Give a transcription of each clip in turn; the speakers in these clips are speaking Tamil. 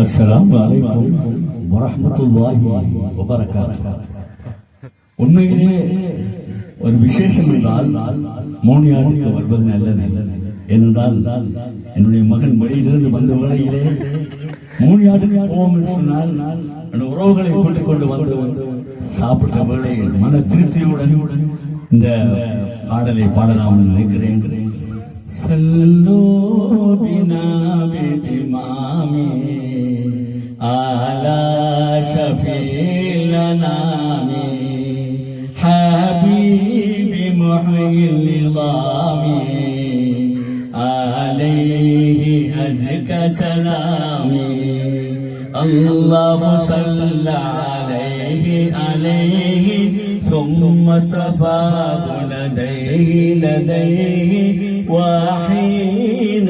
அஸ்லாம் வலைக்கம் வரமத்துல்லாஹி வபரகாத்து. உண்மையிலே ஒரு விசேஷம் என்றால் மௌனி ஆண்டுக்கு வருவது நல்லது. என்றால் என்னுடைய மகன் வெளியிலிருந்து வந்த வேளையிலே மூணு ஆண்டுக்கு போவோம் என்று சொன்னால் என் உறவுகளை கூட்டிக் கொண்டு வந்து சாப்பிட்ட வேளை மன திருப்தியுடன் இந்த பாடலை பாடலாம் நினைக்கிறேன். செல்லோபினா الأنام حبيب محيي النظام عليه أزكى سلامي. الله صلى عليه عليه. ثم اصطفاه لديه لديه. وحين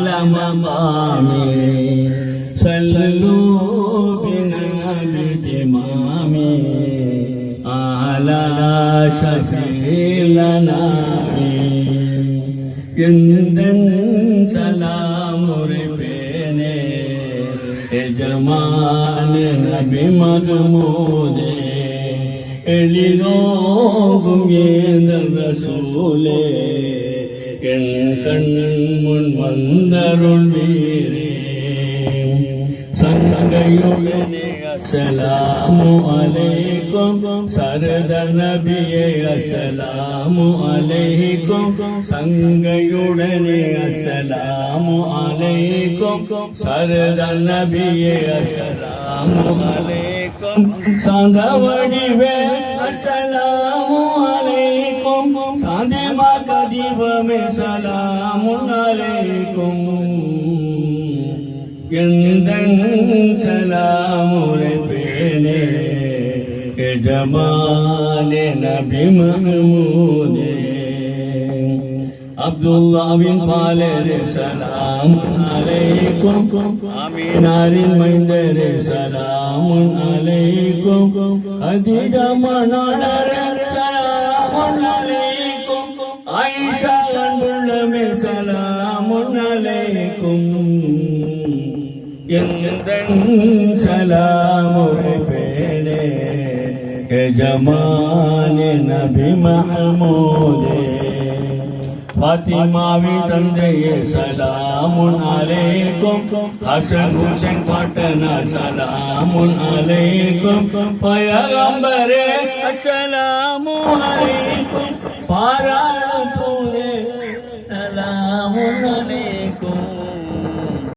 على مقامي صلوا بنا بتمامي على شفيع لنا எந்தன் சலாமுரைப்பேனே எஜமான நபி மகமூதே எழிலோகும் ஏந்தல் ரசூலே என் கண் முன் வந்தருள் வீரே சங்கையுடனே அஸ்ஸலாமு அலைக்கும் சரத நபியே அஸ்ஸலாமு அலைக்கும் சங்கையுடனே அஸ்ஸலாமு அலைக்கும் சரத நபியே அஸ்ஸலாமு அலைக்கும் சாந்தவடிவே அஸ்ஸலாமு அலைக்கும் சாந்திமா கதிவமே சலாமுன்னலைக்கும் எந்தன் சலாமுரை பேனே எஜமானே நபி மஹமூதே அப்துல்லாவின் பாலரே சலாம் அலைக்கும் அமீனாரின் மைந்தரே சலாமுன் அலைக்கும் கதிஜா மணாளரே அலைக்கும் ஆயிஷா அன்புள்ளமே சலாமுன் அலைக்கும் எந்தன் சலாமுரை பேனே எஜமான நபி மஹமூதே. பாத்திமாவி தந்தையே சலாமுன் அலைக்கும் ஹசன் ஹுசைன் பாட்டனா சலாமுன் அலைக்கும் பயகம்பரே அஸ்ஸலாமு அலைக்கும். பாராள